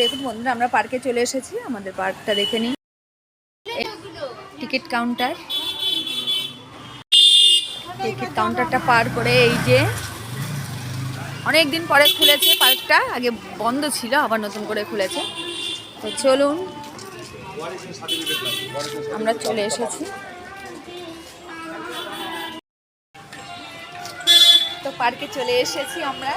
দেখুন বন্ধুরা, আমরা পার্কে চলে এসেছি, আমাদের পার্কটা দেখে নিই টিকিট কাউন্টার টিকিট কাউন্টারটা পার করে এই যে, অনেক দিন পরে খুলেছে পার্কটা আগে বন্ধ ছিল, আবার নতুন করে খুলেছে। তো চলুন, আমরা চলে এসেছি। তো পার্কে চলে এসেছি আমরা।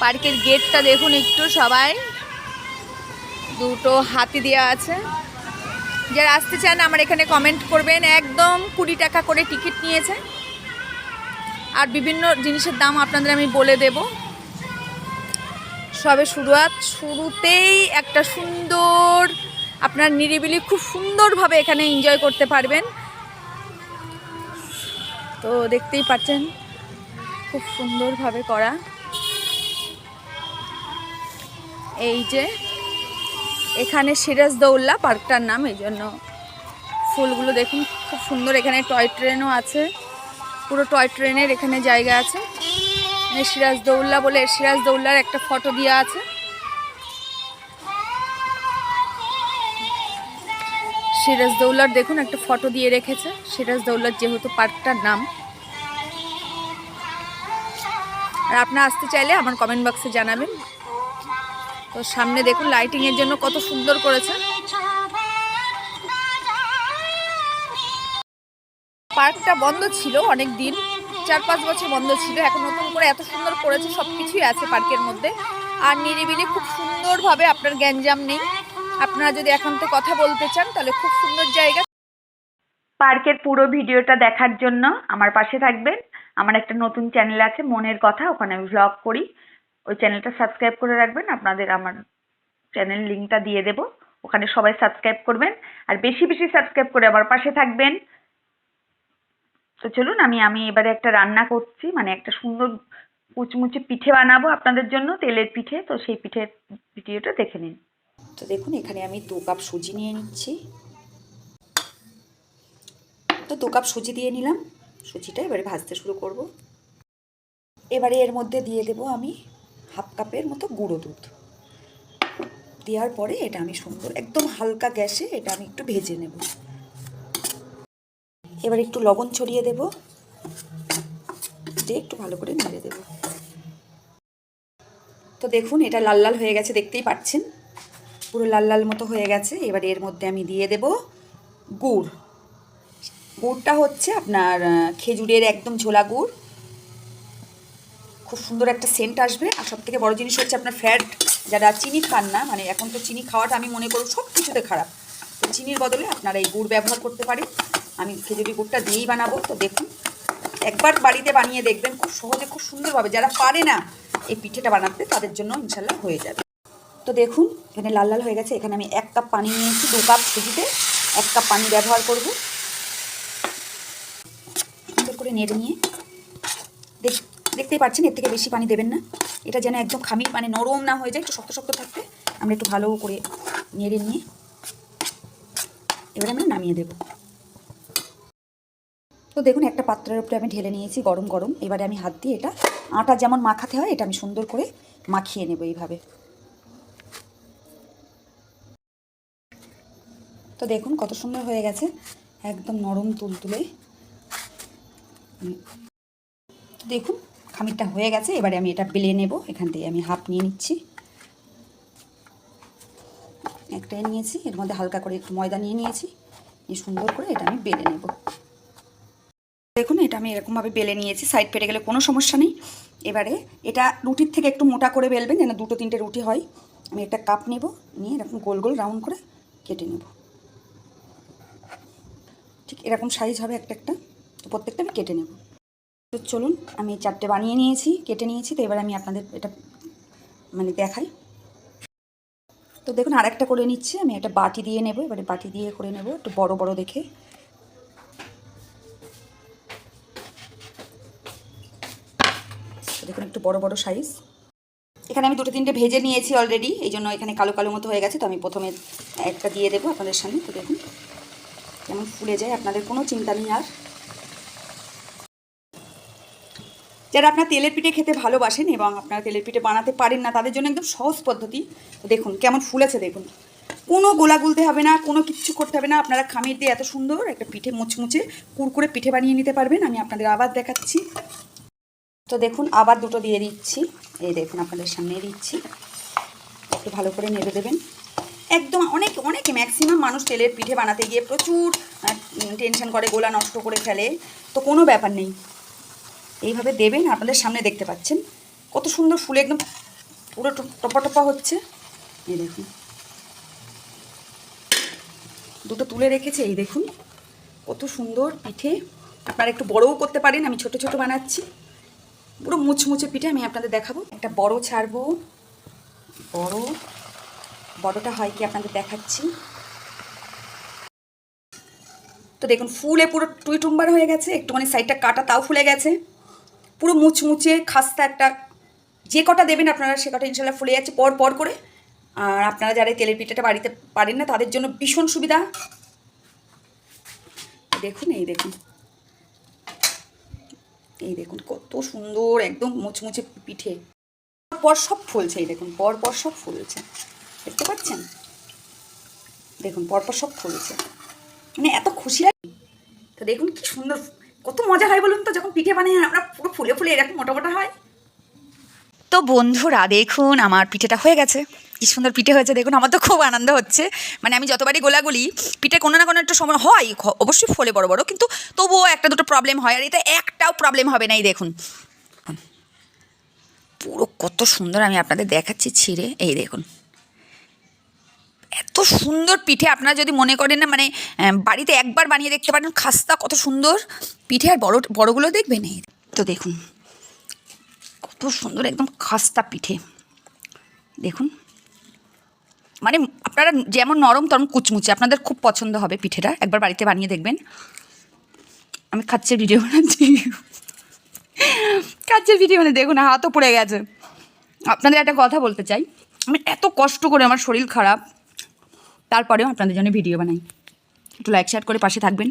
পার্কের গেটটা দেখুন একটু সবাই। দুটো হাতি দেওয়া আছে। যারা আসতে চান, আমার এখানে কমেন্ট করবেন। একদম কুড়ি টাকা করে টিকিট নিয়েছে। আর বিভিন্ন জিনিসের দাম আপনাদের আমি বলে দেব। সবে শুরুয়াত, শুরুতেই একটা সুন্দর, আপনার নিরিবিলি, খুব সুন্দরভাবে এখানে এনজয় করতে পারবেন। তো দেখতেই পাচ্ছেন, খুব সুন্দরভাবে করা। এই যে, এখানে সিরাজ দৌল্লা পার্কটার নাম, এই জন্য ফুলগুলো দেখুন, খুব সুন্দর। এখানে টয় ট্রেনও আছে, পুরো টয় ট্রেনের এখানে জায়গা আছে। এখানে সিরাজ দৌল্লা বলে সিরাজ দৌল্লার একটা ফটো দেওয়া আছে। সিরাজ দৌল্লার দেখুন, একটা ফটো দিয়ে রেখেছে। সিরাজ দৌল্লার যেহেতু পার্কটার নাম। আর আপনারা আসতে চাইলে আমার কমেন্ট বক্সে জানাবেন। তো সামনে দেখুন লাইটিং এর জন্য কত সুন্দর করেছে। পার্কটা বন্ধ ছিল অনেক দিন চার পাঁচ বছর বন্ধ ছিল, এখন নতুন করে এত সুন্দর করেছে সব কিছুই আছে পার্কের মধ্যে। আর নিরিবিলি খুব সুন্দরভাবে আপনার গ্যাঞ্জাম নেই। আপনারা যদি এখন তো কথা বলতে চান, তাহলে খুব সুন্দর জায়গা। পার্কের পুরো ভিডিওটা দেখার জন্য আমার পাশে থাকবেন। আমার একটা নতুন চ্যানেল আছে, মনের কথা, ওখানে আমি ভ্লগ করি। ওই চ্যানেলটা সাবস্ক্রাইব করে রাখবেন। আপনাদের আমার চ্যানেল লিঙ্কটা দিয়ে দেবো। ওখানে সবাই সাবস্ক্রাইব করবেন। আর বেশি বেশি সাবস্ক্রাইব করে আমার পাশে থাকবেন। তো চলুন, আমি আমি এবারে একটা রান্না করছি। মানে একটা সুন্দর কুচমুচে পিঠে বানাবো আপনাদের জন্য তেলের পিঠে। তো সেই পিঠের ভিডিওটা দেখে নিন। তো দেখুন, এখানে আমি দু কাপ সুজি নিয়ে নিচ্ছি। তো দু কাপ সুজি দিয়ে নিলাম। সুজিটা এবারে ভাজতে শুরু করব। এবারে এর মধ্যে দিয়ে দেব আমি হাফ কাপের মতো গুঁড়ো দুধ। দেওয়ার পরে এটা আমি সুন্দর একদম হালকা গ্যাসে এটা আমি একটু ভেজে নেব। এবার একটু লবণ ছড়িয়ে দেব। দিয়ে একটু ভালো করে নেড়ে দেব। তো দেখুন, এটা লাল লাল হয়ে গেছে, দেখতেই পাচ্ছেন? পুরো লাল লাল মতো হয়ে গেছে। এবার এর মধ্যে আমি দিয়ে দেব গুড়। গুড়টা হচ্ছে আপনার খেজুরের একদম ঝোলা গুড়। খুব সুন্দর একটা সেন্ট আসবে। আর সব থেকে বড় জিনিস হচ্ছে আপনার ফ্যাট যারা চিনি খান না মানে এখন তো চিনি খাওয়াটা আমি মনে করব সব কিছুতে খারাপ। তো চিনির বদলে আপনারা এই গুড় ব্যবহার করতে পারেন আমি খেজুরি গুড়টা দিয়েই বানাবো, তো দেখুন। একবার বাড়িতে বানিয়ে দেখবেন, খুব সহজে, খুব সুন্দরভাবে। যারা পারে না এই পিঠেটা বানাতে, তাদের জন্য ইনশাল্লাহ হয়ে যাবে। তো দেখুন, এখানে লাল লাল হয়ে গেছে। এখানে আমি এক কাপ পানি নিয়েছি, দু কাপ সুজিতে। এক কাপ পানি ব্যবহার করব। সুন্দর করে নেড়ে নিয়ে। দেখ দেখতেই পাচ্ছেন, এর থেকে বেশি পানি দেবেন না। এটা যেন একদম খামির মানে নরম না হয়ে যায়, একটু শক্ত শক্ত থাকবে আমরা একটু ভালো করে নেড়ে নিয়ে এবারে আমরা নামিয়ে দেব। তো দেখুন, একটা পাত্রের উপরে আমি ঢেলে নিয়েছি গরম গরম। এবারে আমি হাত দিয়ে এটা আটা যেমন মাখাতে হয়, এটা আমি সুন্দর করে মাখিয়ে নেব এইভাবে। তো দেখুন, কত সুন্দর হয়ে গেছে, একদম নরম তুলতুলে। দেখুন খামিরটা হয়ে গেছে, এবারে আমি এটা বেলে নেব, এখান থেকে আমি হাফ নিয়ে নিচ্ছি। একটাই নিয়েছি, এর মধ্যে হালকা করে একটু ময়দা নিয়ে নিয়েছি, নিয়ে সুন্দর করে এটা আমি বেলে নেব। দেখুন, এটা আমি এরকমভাবে বেলে নিয়েছি, সাইড পেটে গেলে কোনো সমস্যা নেই। এবারে এটা রুটির থেকে একটু মোটা করে বেলবেন, যেন দুটো তিনটে রুটি হয়। আমি একটা কাপ নেব, নিয়ে এরকম গোল গোল রাউন্ড করে কেটে নেব। ঠিক এরকম সাইজ হবে একটা একটা, তো প্রত্যেকটা আমি কেটে নেব। তো চলুন, আমি চারটে বানিয়ে নিয়েছি, কেটে নিয়েছি, তো এবার আমি আপনাদের এটা মানে দেখাই। তো দেখুন, আরেকটা করে নিচ্ছি, আমি একটা বাটি দিয়ে নেব, এবারে বাটি দিয়ে করে নেব, একটু বড় বড় দেখে। দেখুন, একটু বড় বড় সাইজ। এখানে আমি দুটো তিনটে ভেজে নিয়েছি অলরেডি এই জন্য এখানে কালো কালো মতো হয়ে গেছে, তো আমি প্রথমে একটা দিয়ে দেবো আপনাদের সামনে, তো দেখুন। কেমন ফুলে যায়, আপনাদের কোনো চিন্তা নেই আর। যারা আপনার তেলের পিঠে খেতে ভালোবাসেন এবং আপনারা তেলের পিঠে বানাতে পারেন না, তাদের জন্য একদম সহজ পদ্ধতি। তো দেখুন, কেমন ফুলেছে দেখুন। কোনো গোলা গুলতে হবে না, কোনো কিচ্ছু করতে হবে না। আপনারা খামির দিয়ে এত সুন্দর একটা পিঠে মুচমুচে কুরকুরে পিঠে বানিয়ে নিতে পারবেন। আমি আপনাদের আবার দেখাচ্ছি। তো দেখুন, আবার দুটো দিয়ে দিচ্ছি। এই দেখুন, আপনাদের সামনে দিচ্ছি। একটু ভালো করে নেড়ে দেবেন। একদম অনেক, অনেকে ম্যাক্সিমাম মানুষ তেলের পিঠে বানাতে গিয়ে প্রচুর টেনশন করে, গোলা নষ্ট করে ফেলে। তো কোনো ব্যাপার নেই। এইভাবে দেবেন, আপনাদের সামনে দেখতে পাচ্ছেন। কত সুন্দর ফুলে, একদম পুরো টপা টপা হচ্ছে। এই দেখুন। দুটো তুলে রেখেছে, এই দেখুন। কত সুন্দর পিঠে। আপনারা একটু বড়ও করতে পারেন, আমি ছোট ছোট বানাচ্ছি। পুরো মুচমুচে পিঠে আমি আপনাদের দেখাবো। একটা বড় ছাড়বো। বড়। বড়টা হয় কি আপনাদের দেখাচ্ছি। তো দেখুন, ফুলে পুরো টুই টুম্বার হয়ে গেছে। একটুখানি সাইডটা কাটা, তাও ফুলে গেছে। পুরো মুচমুচে খাস্তা একটা, যে কটা দেবেন আপনারা সে কটা ইনশাল্লাহ ফুলে যাচ্ছে পর পর করে। আর আপনারা যারা তেলের পিঠাটা বাড়িতে পারেন না, তাদের জন্য ভীষণ সুবিধা। দেখুন, এই দেখুন। এই দেখুন, কত সুন্দর একদম মুচমুচে পিঠে। পর সব ফুলছে, এই দেখুন, পর পর সব ফুলছে। দেখতে পাচ্ছেন? দেখুন পরপর সব ফুলছে। মানে এত খুশি লাগে। তো দেখুন, কি সুন্দর কত মজা হয় বলুন তো, যখন পিঠে বানাই, আমরা পুরো ফুলে ফুলে এরকম মোটা মোটা হয়। তো বন্ধুরা, দেখুন, আমার পিঠেটা হয়ে গেছে। কি সুন্দর পিঠে হয়েছে, দেখুন, আমার তো খুব আনন্দ হচ্ছে। মানে আমি যতবারই গোলাগুলি, পিঠে কোনো না কোনো একটা সময় হয় অবশ্যই ফলে বড় বড়, কিন্তু তবুও একটা দুটো প্রবলেম হয়, আর এটা একটাও প্রবলেম হবে না, এই দেখুন। পুরো কত সুন্দর আমি আপনাদের দেখাচ্ছি ছিঁড়ে, এই দেখুন। এত সুন্দর পিঠে আপনারা যদি মনে করেন না মানে বাড়িতে একবার বানিয়ে দেখতে পারেন, খাস্তা কত সুন্দর। পিঠে আর বড় বড়গুলো দেখবেন এই। তো দেখুন, কত সুন্দর একদম খাস্তা পিঠে। দেখুন মানে আপনারা যেমন নরম তেমন কুচমুচে, আপনাদের খুব পছন্দ হবে পিঠেটা, একবার বাড়িতে বানিয়ে দেখবেন। আমি খাচ্ছে ভিডিও বানাচ্ছি। খাচ্ছে ভিডিও মানে দেখুন, হাতও পড়ে গেছে। আপনাদের একটা কথা বলতে চাই, আমি এত কষ্ট করে আমার শরীর খারাপ। তারপরেও আপনাদের জন্য ভিডিও বানাই। একটু লাইক শেয়ার করে পাশে থাকবেন।